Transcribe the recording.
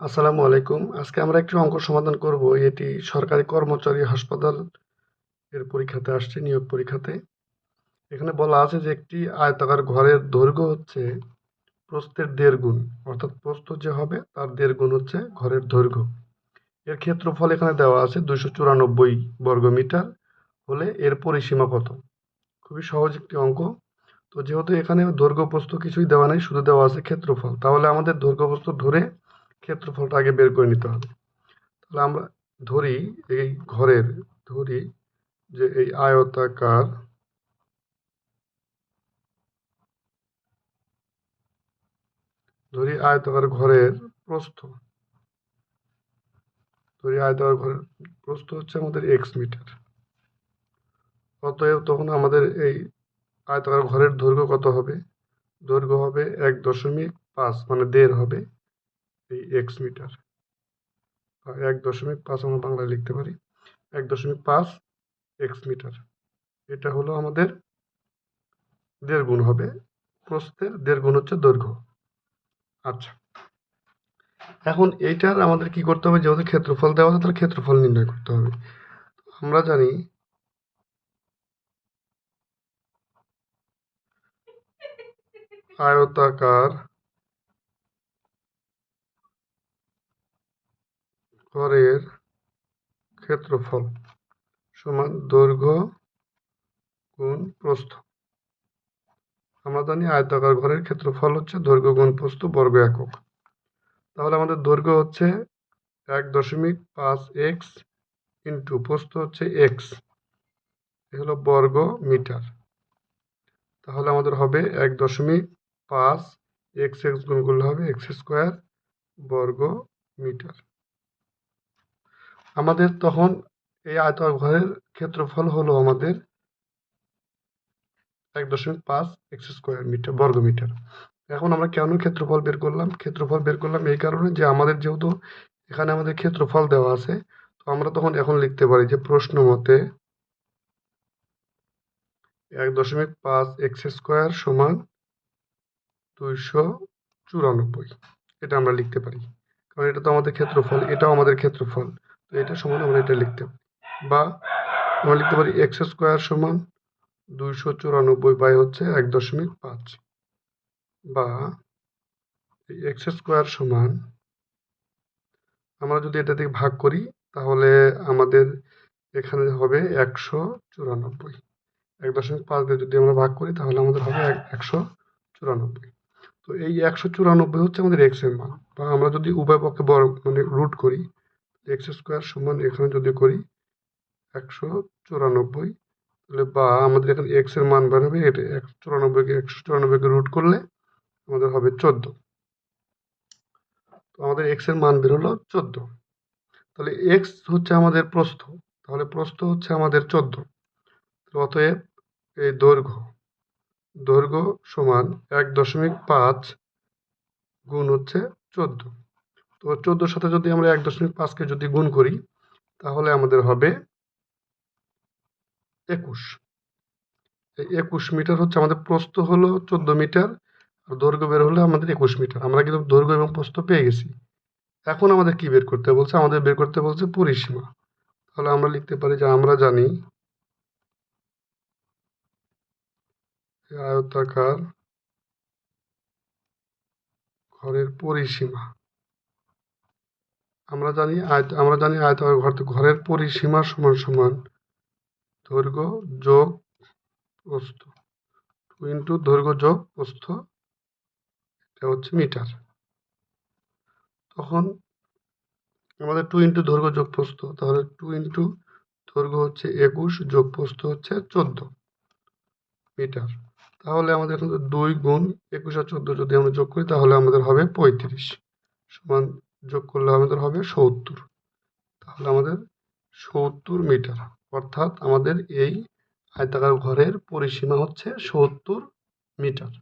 আসসালামু আলাইকুম। আজকে আমরা একটি অঙ্ক সমাধান করব। এটি সরকারি কর্মচারী হাসপাতাল এর পরীক্ষাতে আসছে, নিয়োগ পরীক্ষাতে। এখানে বলা আছে যে একটি আয়তাকার ঘরের দৈর্ঘ্য হচ্ছে প্রস্থের দেড় গুণ, অর্থাৎ প্রস্থ যে হবে তার দেড় গুণ হচ্ছে ঘরের দৈর্ঘ্য। এর ক্ষেত্রফল এখানে দেওয়া আছে দুশো চুরানব্বই বর্গ মিটার হলে এর পরিসীমা কত? খুবই সহজ একটি অঙ্ক। তো যেহেতু এখানে দৈর্ঘ্য প্রস্থ কিছুই দেওয়া নেই, শুধু দেওয়া আছে ক্ষেত্রফল। তাহলে আমাদের দৈর্ঘ্য প্রস্থ ধরে ক্ষেত্রফলটা আগে বের করে নিতে হবে। তাহলে আমরা ধরি এই ঘরের, ধরি যে এই আয়তাকার ধরি আয়তাকার ঘরের প্রস্থ। ধরি আয়তাকার ঘরের প্রস্থ হচ্ছে আমাদের এক্স মিটার। অতএব তখন আমাদের এই আয়তাকার ঘরের দৈর্ঘ্য কত হবে? দৈর্ঘ্য হবে এক দশমিক পাঁচ মানে দেড় হবে। এক্স মিটার এক দশমিক পাঁচ আমরা বাংলায় লিখতে পারি। এক দশমিক পাঁচ এক্স মিটার এটা হলো আমাদের দেড় গুণ হবে। প্রস্থের দেড় গুণ হচ্ছে দৈর্ঘ্য। আচ্ছা। এখন এইটার আমাদের কি করতে হবে? যেহেতু ক্ষেত্রফল দেওয়া আছে, তাহলে ক্ষেত্রফল নির্ণয় করতে হবে। আমরা জানি আয়তাকার ঘরের ক্ষেত্রফল সমান দৈর্ঘ্য গুণ প্রস্থ। আমরা জানি আয়তাকার ঘরের ক্ষেত্রফল হচ্ছে দৈর্ঘ্য গুণ প্রস্থ বর্গ একক। তাহলে আমাদের দৈর্ঘ্য হচ্ছে এক দশমিক পাঁচ এক্স ইন্টু প্রস্থ হচ্ছে এক্স। এ হলো বর্গ মিটার। তাহলে আমাদের হবে এক দশমিক পাঁচ এক্স এক্স গুণ করলে হবে এক্স স্কোয়ার বর্গ মিটার। আমাদের তখন এই আয়তাকার ঘরের ক্ষেত্রফল হলো আমাদের এক দশমিক পাঁচ এক্স স্কোয়ার মিটার, বর্গ মিটার। এখন আমরা কেন ক্ষেত্রফল বের করলাম? ক্ষেত্রফল বের করলাম এই কারণে যে আমাদের যেহেতু এখানে আমাদের ক্ষেত্রফল দেওয়া আছে, তো আমরা তখন এখন লিখতে পারি যে প্রশ্ন মতে এক দশমিক পাঁচ এক্স স্কোয়ার সমান দুইশো চুরানব্বই। এটা আমরা লিখতে পারি। কারণ এটা তো আমাদের ক্ষেত্রফল, এটাও আমাদের ক্ষেত্রফল। তো এটা সমান আমরা এটা লিখতে পারি। বা আমরা লিখতে পারি এক্স স্কোয়ার সমান দুইশো চুরানব্বই বাই হচ্ছে এক দশমিক পাঁচ। বা এক্স স্কোয়ার সমান আমরা যদি এটা থেকে ভাগ করি, তাহলে আমাদের এখানে হবে একশো চুরানব্বই। এক দশমিক পাঁচ দিয়ে যদি আমরা ভাগ করি, তাহলে আমাদের হবে একশো চুরানব্বই। তো এই একশো চুরানব্বই হচ্ছে আমাদের এক্সের মান। বা আমরা যদি উভয় পক্ষে বড় মানে রুট করি এক্স স্কোয়ার সমান এখানে যদি করি একশো চুরানব্বই, তাহলে বা আমাদের এখানে এক্সের মান বের হবে এটা একশো চুরানব্বইকে একশো চুরানব্বইকে রুট করলে আমাদের হবে চোদ্দ। তো আমাদের এক্সের মান বের হলো চোদ্দ। তাহলে এক্স হচ্ছে আমাদের প্রস্থ, তাহলে প্রস্থ হচ্ছে আমাদের চোদ্দ। অতএব এই দৈর্ঘ্য দৈর্ঘ্য সমান এক দশমিক পাঁচ গুণ হচ্ছে চোদ্দ। তো চোদ্দোর সাথে যদি আমরা এক দশমিক পাঁচকে যদি গুণ করি, তাহলে আমাদের হবে একুশ। একুশ মিটার হচ্ছে আমাদের প্রস্থ হলো চোদ্দ মিটার, আর দৈর্ঘ্য বের হলে আমাদের একুশ মিটার। আমরা কিন্তু দৈর্ঘ্য এবং প্রস্থ পেয়ে গেছি। এখন আমাদের কি বের করতে বলছে? আমাদের বের করতে বলছে পরিসীমা। তাহলে আমরা লিখতে পারি যে আমরা জানি আয়তাকার ঘরের পরিসীমা। আমরা জানি আয়ত, আমরা জানি আয়তাকার ঘর, ঘরের পরিসীমা সমান সমান দৈর্ঘ্য যোগ প্রস্থ। টু ইন্টু দৈর্ঘ্য যোগ প্রস্থ, এটা হচ্ছে মিটার। তখন আমাদের টু ইন্টু দৈর্ঘ্য যোগ প্রস্থ, তাহলে টু ইন্টু দৈর্ঘ্য হচ্ছে একুশ, যোগ প্রস্থ হচ্ছে চোদ্দ মিটার। তাহলে আমাদের এখন দুই গুণ একুশ আর চোদ্দ যদি আমরা যোগ করি, তাহলে আমাদের হবে পঁয়ত্রিশ সমান যোগ করলে আমাদের হবে সত্তর। তাহলে আমাদের সত্তর মিটার। অর্থাৎ আমাদের এই আয়তাকার ঘরের পরিসীমা হচ্ছে সত্তর মিটার।